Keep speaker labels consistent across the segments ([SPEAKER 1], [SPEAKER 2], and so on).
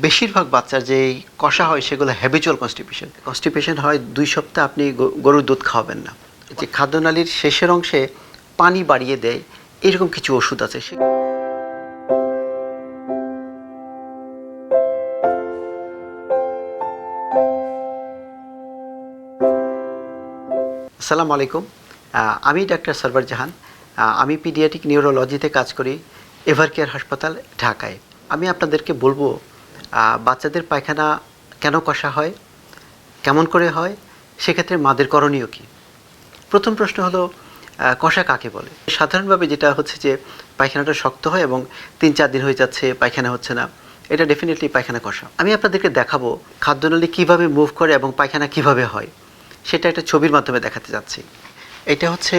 [SPEAKER 1] বেশিরভাগ বাচ্চার যে কষা হয় সেগুলো হ্যাবিচুয়াল কনস্টিপেশন কনস্টিপেশন হয় দুই সপ্তাহ আপনি গরুর দুধ খাওয়াবেন না। যে খাদ্যনালীর শেষের অংশে পানি বাড়িয়ে দেয়, এরকম কিছু ওষুধ আছে সে আসসালামু আলাইকুম। আমি ডাক্তার সরবার জাহান। আমি পিডিয়াট্রিক নিউরোলজিতে কাজ করি এভার কেয়ার হাসপাতাল, ঢাকায়। আমি আপনাদেরকে বলব বাচ্চাদের পায়খানা কেন কষা হয়? কেমন করে হয়? সেক্ষেত্রে মাদের করণীয় কী? প্রথম প্রশ্ন হলো কষা কাকে বলে? সাধারণভাবে যেটা হচ্ছে যে পায়খানাটা শক্ত হয় এবং তিন চার দিন হয়ে যাচ্ছে, পায়খানা হচ্ছে না। এটা ডেফিনেটলি পায়খানা কষা। আমি আপনাদেরকে দেখাবো খাদ্যনালী কীভাবে মুভ করে এবং পায়খানা কীভাবে হয়। সেটা একটা ছবির মাধ্যমে দেখাতে যাচ্ছি। এটা হচ্ছে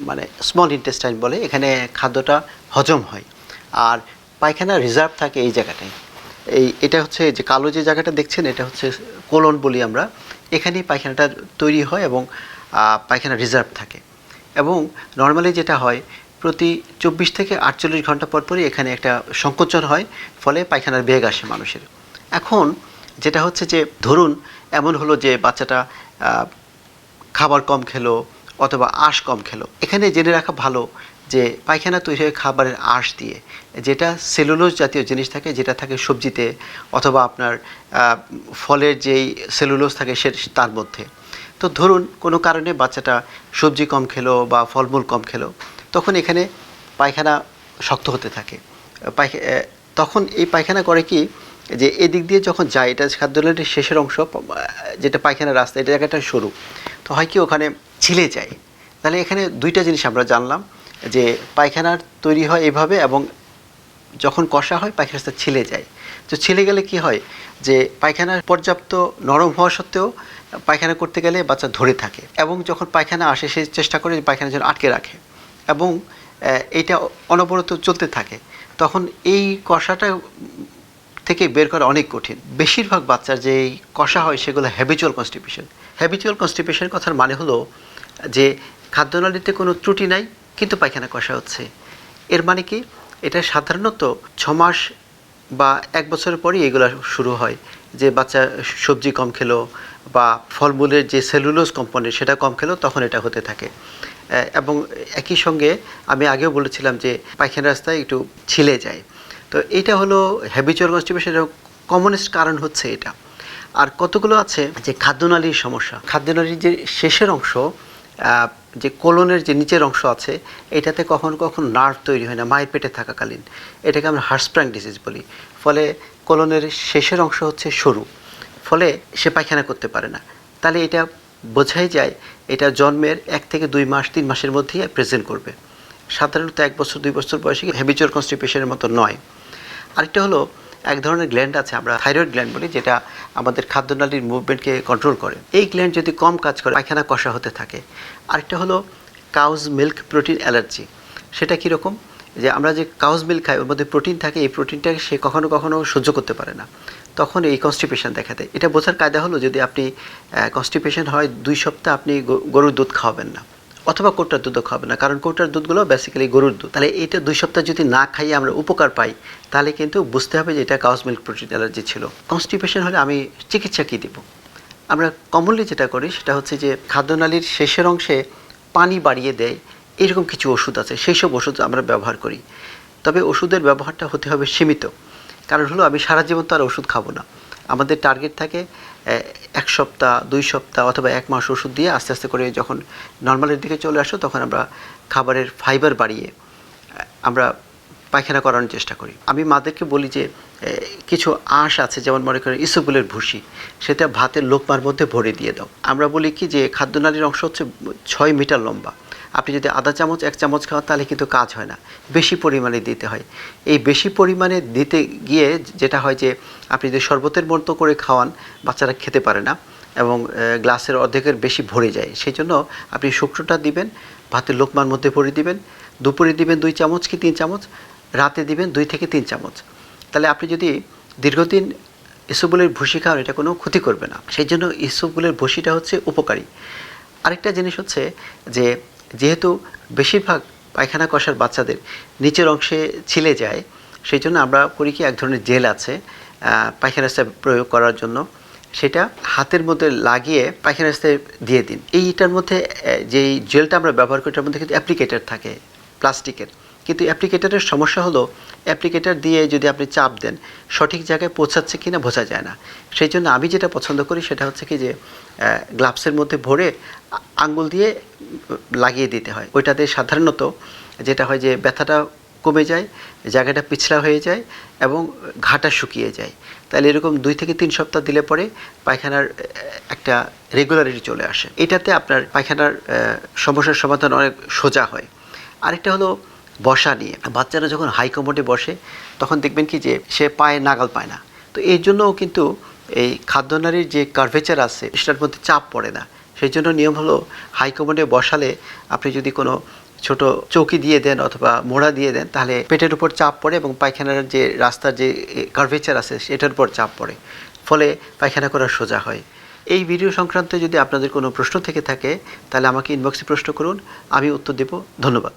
[SPEAKER 1] মানে স্মল ইন্টেস্টাইন বলে, এখানে খাদ্যটা হজম হয়। আর পায়খানা রিজার্ভ থাকে এই জায়গাটায়। এই, এটা হচ্ছে যে কালো যে জায়গাটা দেখছেন, এটা হচ্ছে কোলন বলি আমরা। এখানেই পায়খানাটা তৈরি হয় এবং পায়খানা রিজার্ভ থাকে। এবং নর্মালি যেটা হয়, প্রতি চব্বিশ থেকে আটচল্লিশ ঘণ্টা পর পরই এখানে একটা সংকোচন হয়, ফলে পায়খানার বেগ আসে মানুষের। এখন যেটা হচ্ছে যে, ধরুন এমন হলো যে বাচ্চাটা খাবার কম খেলো অথবা আঁশ কম খেলো। এখানে জেনে রাখা ভালো যে পায়খানা তৈরি হয় খাবারের আঁশ দিয়ে, যেটা সেলুলোজ জাতীয় জিনিস থাকে, যেটা থাকে সবজিতে অথবা আপনার ফলের যেই সেলুলোজ থাকে সে, তার মধ্যে। তো ধরুন কোনো কারণে বাচ্চাটা সবজি কম খেলো বা ফলমূল কম খেলো, তখন এখানে পায়খানা শক্ত হতে থাকে। পায়খা তখন এই পায়খানা করে কি, যে এদিক দিয়ে যখন যায়, এটা খাদ্যনালীর শেষের অংশ যেটা পায়খানার রাস্তা, এটা জায়গাটা সরু। তো হয় কি ওখানে ছিলে যায়। তাহলে এখানে দুইটা জিনিস আমরা জানলাম। যে পায়খানার তৈরি হয় এভাবে এবং যখন কষা হয়, পায়খানাটা ছিলে যায়। তো ছিলে গেলে কি হয় যে পায়খানা পর্যাপ্ত নরম হওয়া সত্ত্বেও পায়খানা করতে গেলে বাচ্চা ধরে থাকে এবং যখন পায়খানা আসে, সে চেষ্টা করে পায়খানা যেন আটকে রাখে এবং এটা অনবরত চলতে থাকে। তখন এই কষাটা থেকে বের করা অনেক কঠিন। বেশিরভাগ বাচ্চার যে কষা হয়, সেগুলো হ্যাবিচুয়াল কনস্টিপেশন হ্যাবিচুয়াল কনস্টিপেশন কথার মানে হলো যে খাদ্যনালীতে কোনো ত্রুটি নাই কিন্তু পায়খানা কষা হচ্ছে। এর মানে কি? এটা সাধারণত ছ মাস বা এক বছরের পরই এগুলো শুরু হয়। যে বাচ্চা সবজি কম খেলো বা ফলমূলের যে সেলুলোজ কম্পোনেন্ট সেটা কম খেলো, তখন এটা হতে থাকে। এবং একই সঙ্গে আমি আগেও বলেছিলাম যে পায়খানা রাস্তায় একটু ছিলে যায়। তো এটা হলো হ্যাবিচুয়াল কনস্টিপেশনের কমনেস্ট কারণ হচ্ছে এটা। আর কতগুলো আছে? যে খাদ্যনালীর সমস্যা। খাদ্যনালীর যে শেষের অংশ যে কোলনের যে নিচের অংশ আছে, এটাতে কখনো কখনো নার্ভ তৈরি হয় না, মায়ের পেটে থাকাকালীন। এটাকে আমরা হার্সপ্রাং ডিজিজ বলি। ফলে কোলনের শেষের অংশ হচ্ছে সরু। ফলে সে পায়খানা করতে পারে না। তাহলে এটা বোঝাই যায়, এটা জন্মের এক থেকে দুই মাস, তিন মাসের মধ্যেই প্রেজেন্ট করবে। সাধারণত এক বছর, দুই বছর বয়সে হ্যাবিচুয়াল কনস্টিপেশনের মতো নয়। আরেকটা হলো এক ধরনের গ্ল্যান্ড আছে, আমরা থাইরয়েড গ্ল্যান্ড বলি, যেটা আমাদের খাদ্যনালীর মুভমেন্টকে কন্ট্রোল করে। এই গ্ল্যান্ড যদি কম কাজ করে, পায়খানা কষা হতে থাকে। আরেকটা হলো কাউজ মিল্ক প্রোটিন অ্যালার্জি সেটা কীরকম যে আমরা যে কাউজ মিল্ক খাই, ওর মধ্যে প্রোটিন থাকে, এই প্রোটিনটাকে সে কখনো কখনো সহ্য করতে পারে না। তখন এই কনস্টিপেশন দেখা দেয়। এটা বোঝার কায়দা হলো, যদি আপনি কনস্টিপেশন হয়, দুই সপ্তাহ আপনি গরুর দুধ খাওয়াবেন না। অথবা কোটার দুধও খাবে না, কারণ কোটার দুধগুলো বেসিক্যালি গরুর দুধ। তাহলে এটা দুই সপ্তাহ যদি না খাইয়ে আমরা উপকার পাই, তাহলে কিন্তু বুঝতে হবে যে এটা কাউস মিল্ক প্রোটিন অ্যালার্জি ছিল। কনস্টিপেশন হলে আমি চিকিৎসা কী দেবো? আমরা কমনলি যেটা করি সেটা হচ্ছে যে খাদ্যনালীর শেষের অংশে পানি বাড়িয়ে দেয়, এরকম কিছু ওষুধ আছে সেই সব ওষুধ আমরা ব্যবহার করি। তবে ওষুধের ব্যবহারটা হতে হবে সীমিত। কারণ হলো আমি সারা জীবন তো আর ওষুধ খাব না। আমাদের টার্গেট থাকে এক সপ্তাহ, দুই সপ্তাহ অথবা এক মাস ওষুধ দিয়ে আস্তে আস্তে করে যখন নর্মালের দিকে চলে আসো, তখন আমরা খাবারের ফাইবার বাড়িয়ে আমরা পায়খানা করানোর চেষ্টা করি। আমি মাদেরকে বলি যে কিছু আঁশ আছে, যেমন মনে করেন ইসবগুলের ভুসি, সেটা ভাতের লোকমার মধ্যে ভরে দিয়ে দাও। আমরা বলি কি যে, খাদ্যনালীর অংশ হচ্ছে ছয় মিটার লম্বা। আপনি যদি আধা চামচ, এক চামচ খাওয়ান, তাহলে কিন্তু কাজ হয় না। বেশি পরিমাণে দিতে হয়। এই বেশি পরিমাণে দিতে গিয়ে যেটা হয় যে, আপনি যদি শরবতের মতো করে খাওয়ান, বাচ্চারা খেতে পারে না এবং গ্লাসের অর্ধেকের বেশি ভরে যায়। সেই জন্য আপনি শুক্রটা দিবেন, ভাতের লোকমার মধ্যে ভরে দিবেন, দুপুরে দিবেন দুই চামচ কি তিন চামচ, রাতে দিবেন দুই থেকে তিন চামচ। তাহলে আপনি যদি দীর্ঘদিন ইসবগুলের ভুসি খাওয়ান, এটা কোনো ক্ষতি করবে না। সেই জন্য ইসবগুলের ভুসিটা হচ্ছে উপকারী। আরেকটা জিনিস হচ্ছে যে যেহেতু বেশিরভাগ পায়খানা কষার বাচ্চাদের নিচের অংশে ছিলে যায়, সেই জন্য আমরা করি কি, এক ধরনের জেল আছে পায়খানা স্যাপ প্রয়োগ করার জন্য। সেটা হাতের মধ্যে লাগিয়ে পায়খানা স্যাপ দিয়ে দিন। এইটার মধ্যে যেই জেলটা আমরা ব্যবহার করি তার মধ্যে কিন্তু অ্যাপ্লিকেটার থাকে, প্লাস্টিকের। কিন্তু অ্যাপ্লিকেটারের সমস্যা হলো অ্যাপ্লিকেটার দিয়ে যদি আপনি চাপ দেন, সঠিক জায়গায় পৌঁছাচ্ছে কিনা বোঝা যায় না। সেই জন্য আমি যেটা পছন্দ করি সেটা হচ্ছে কি যে গ্লাভসের মধ্যে ভরে আঙ্গুল দিয়ে লাগিয়ে দিতে হয়। ওইটাতে সাধারণত যেটা হয় যে, ব্যথাটা কমে যায়, জায়গাটা পিছলা হয়ে যায় এবং ঘাটা শুকিয়ে যায়। তাহলে এরকম দুই থেকে তিন সপ্তাহ দিলে পরে পায়খানার একটা রেগুলারিটি চলে আসে। এটাতে আপনার পায়খানার সমস্যার সমাধান অনেক সোজা হয়। আরেকটা হলো বসা নিয়ে। বাচ্চারা যখন হাই বসে, তখন দেখবেন কি যে সে পায়ে নাগাল পায় না। তো এই জন্যও কিন্তু এই খাদ্যনারীর যে কার্ভেচার আছে, সেটার মধ্যে চাপ পড়ে না। সেই জন্য নিয়ম হলো হাই বসালে আপনি যদি কোনো ছোট চৌকি দিয়ে দেন অথবা মোড়া দিয়ে দেন, তাহলে পেটের উপর চাপ পড়ে এবং পায়খানার যে রাস্তার যে কার্ভেচার আছে, সেটার উপর চাপ পড়ে। ফলে পায়খানা করা সোজা হয়। এই ভিডিও সংক্রান্ত যদি আপনাদের কোনো প্রশ্ন থেকে থাকে, তাহলে আমাকে ইনবক্সে প্রশ্ন করুন, আমি উত্তর দেব। ধন্যবাদ।